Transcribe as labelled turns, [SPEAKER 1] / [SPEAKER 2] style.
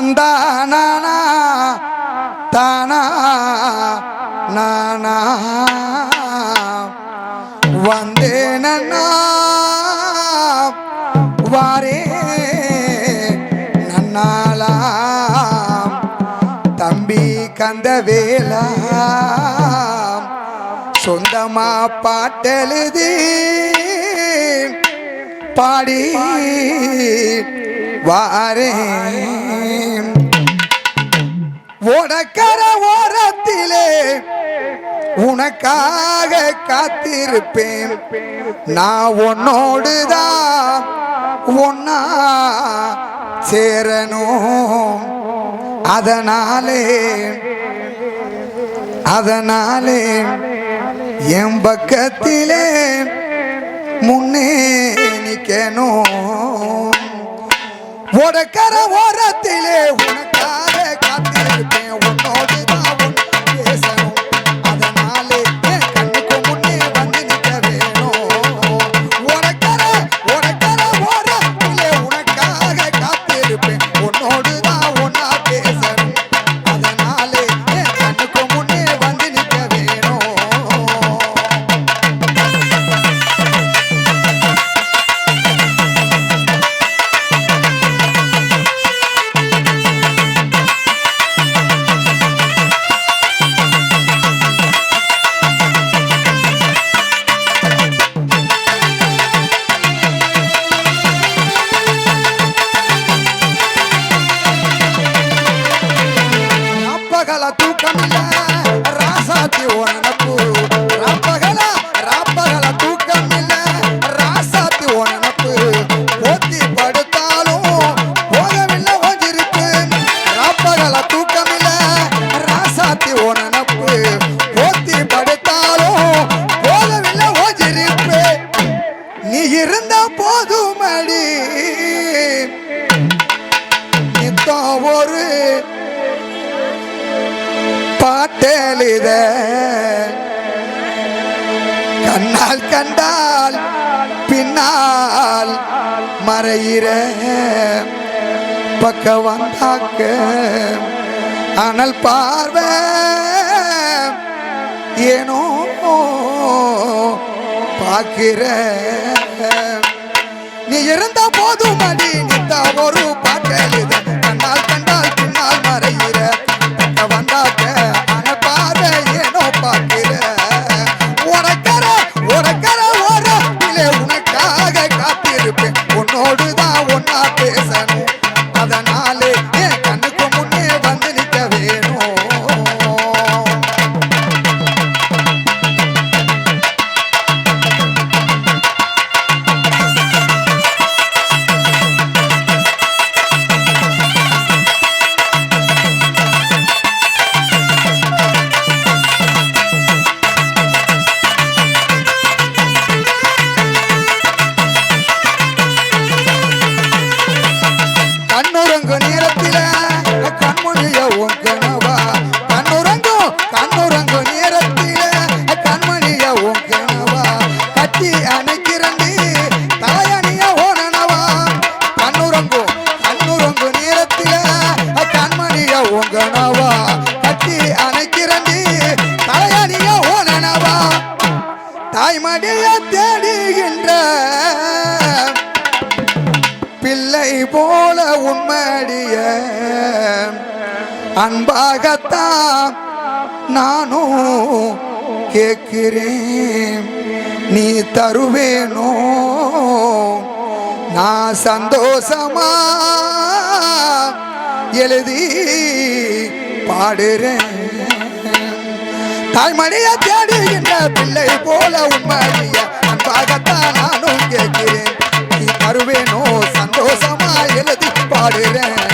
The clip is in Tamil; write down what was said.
[SPEAKER 1] தானா தானா நானா. வந்தேனா வாரே நன்னாலா தம்பி கந்த வேலா சொந்தமா பாட்டெழுதி பாடி வாரே. உனக்கர ஓரத்திலே உனக்காக காத்திருப்பேன். நான் உன்னோடுதான் ஒன்னா சேரணும். அதனாலே அதனாலே என் பக்கத்திலே முன்னே நிக்கணும். உடக்கர ஓரத்திலே உனக்காக காத்திருப்பேன். arrasa Tijuana. பாட்டெழுத. கண்ணால் கண்டால் பின்னால் மறையிற. பக்க வந்தாக்க அனல் பார்வை. ஏனோ பார்க்கிற. நீ இருந்த போதும் அடி நித்த ஒரு பாட்டெழுத. தாய்மடிய தேடுகின்ற பிள்ளை போல உண்மடிய அன்பாகத்தான் நானும் கேட்கிறேன். நீ தருவேனோ? நான் சந்தோஷமா எழுதி பாடுறேன். தாய்மடிய தேடுகின்ற பிள்ளை போல உண்மைய அன்பாகத்தான் நானும் கேட்கிறேன். நீ தருவேனோ சந்தோஷமா எழுதி பாடுறேன்.